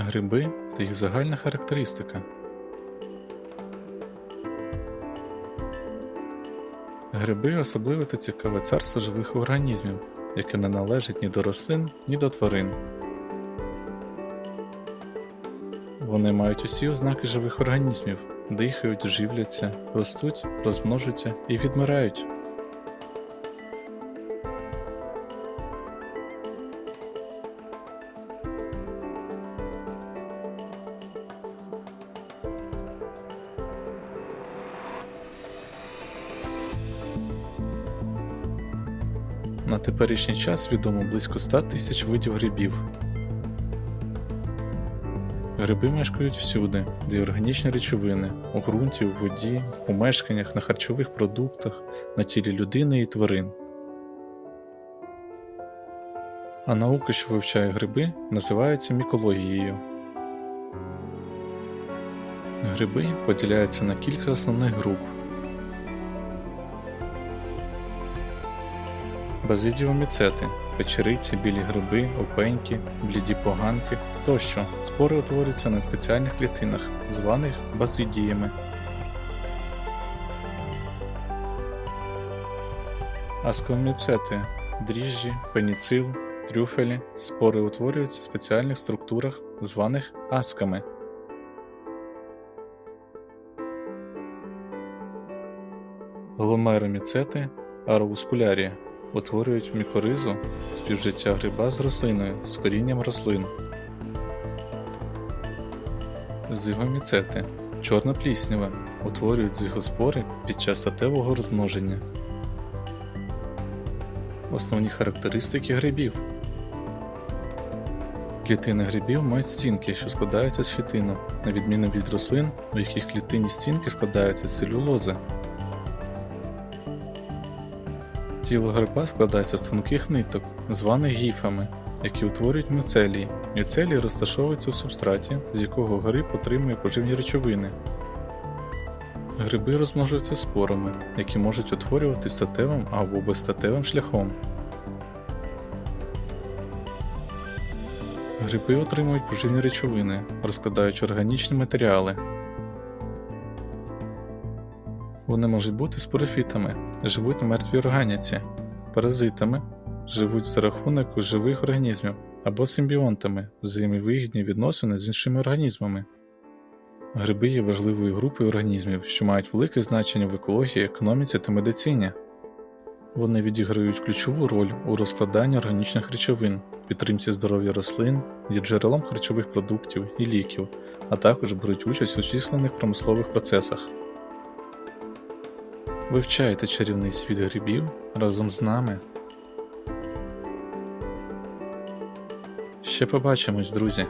Гриби та їх загальна характеристика. Гриби особливе та цікаве царство живих організмів, яке не належить ні до рослин, ні до тварин. Вони мають усі ознаки живих організмів, дихають, живляться, ростуть, розмножуються і відмирають. На теперішній час відомо близько 100 тисяч видів грибів. Гриби мешкають всюди, де органічні речовини у ґрунті, у воді, в помешканнях, на харчових продуктах, на тілі людини і тварин. А наука, що вивчає гриби, називається мікологією. Гриби поділяються на кілька основних груп. Базидіоміцети – печериці, білі гриби, опеньки, бліді поганки тощо. Спори утворюються на спеціальних клітинах, званих базидіями. Аскоміцети – дріжджі, пеніцил, трюфелі. Спори утворюються в спеціальних структурах, званих асками. Гломероміцети – аровускулярія утворюють мікоризу співжиття гриба з рослиною з корінням рослин. Зигоміцети чорна пліснява утворюють зигоспори під час статевого розмноження. Основні характеристики грибів. Клітини грибів мають стінки, що складаються з хітину, на відміну від рослин, у яких клітинні стінки складаються з целюлози. Тіло гриба складається з тонких ниток, званих гіфами, які утворюють міцелії. Міцелії розташовуються у субстраті, з якого гриб отримує поживні речовини. Гриби розмножуються спорами, які можуть утворювати статевим або безстатевим шляхом. Гриби отримують поживні речовини, розкладаючи органічні матеріали. Вони можуть бути спорофітами, живуть в мертвій органіці, паразитами, живуть за рахунок живих організмів або симбіонтами, взаємовигідні відносини з іншими організмами. Гриби є важливою групою організмів, що мають велике значення в екології, економіці та медицині. Вони відіграють ключову роль у розкладанні органічних речовин, підтримці здоров'я рослин, є джерелом харчових продуктів і ліків, а також беруть участь у численних промислових процесах. Вивчайте чарівний світ грибів разом з нами. Ще побачимось, друзі!